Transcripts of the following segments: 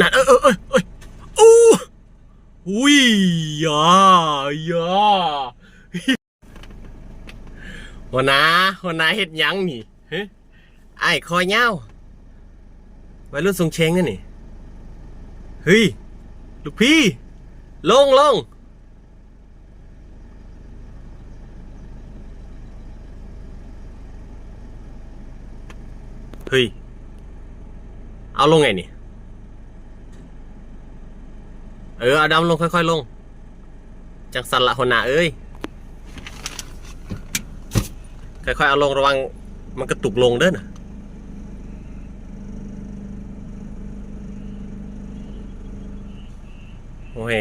นั่นเออเออเออเอออู้อุ้ยยายาหัวหน้าหัวหน้าเฮ็ดหยังนี่ฮะไอ้คอยเงาววัยรุ่นทรงเชงนั่นนี่เฮ้ยลูกพี่ ลงลงเฮ้ย เอาลงไงนี่ เออเอาดำลงค่อยๆลงจังสันละหัวหน้าเอ้ย ค่อยๆเอาลงระวังมันกระตุกลงเด้อนะโอ้ย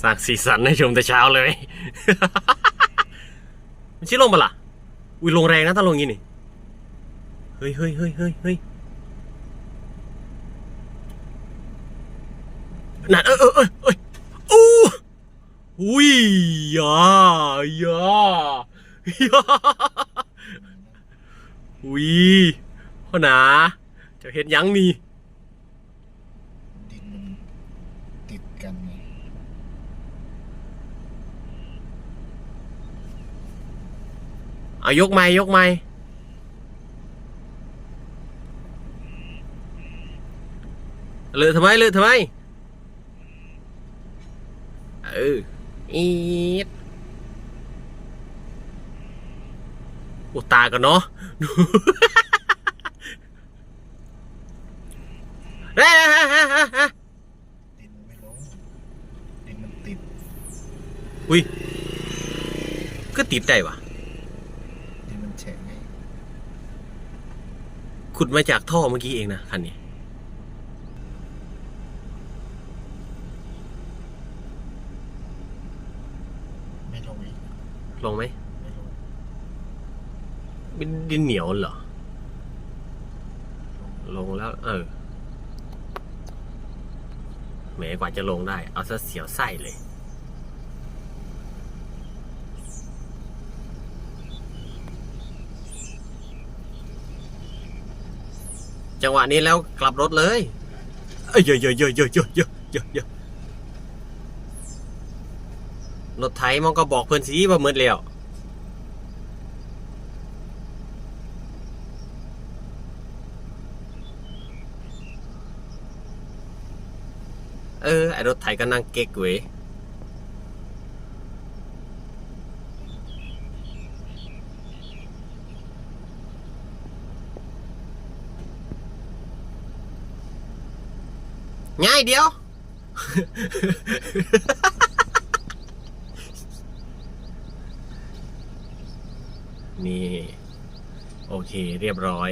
สร้างสีสันให้ชมแต่เช้าเลย มันชิลงปะล่ะ อุ้ยลงแรงนะถ้าลงงนี้นี่ เฮ้ยเฮ้ยเฮ้ยเฮ้ยเฮ้ย นั่นเออเออเออเอยอู้อุ้ยยายายาอุ้ยพ่อหนาเจะเห็นยังนี่ดินมันติดกันไงเอายกไม้ยกไม้เลือทำไมเลือทำไม เอออีดโอตากันเนาะดูเฮ้ยดินมันไม่ลงดินมันติดอุ้ยก็ติดใจวะดินมันแฉะไงขุดมาจากท่อเมื่อกี้เองนะคันนี้ ลงไหมเป็ดินเหนียวเหรอ ลงแล้ว เออแหมกว่าจะลงได้ เอาซะเสียวไส้เลย จังหวะนี้แล้วกลับรถเลย เอ้ยเยอะเยอะเยอะเยอะเยอะเยอะเยอะ รถไถมันก็บอกเพื่อนสีว่ามืดแล้วเออ ไอรถไถก็นั่งเก๊กเว้ยง่ายเดียว นี่ โอเคเรียบร้อย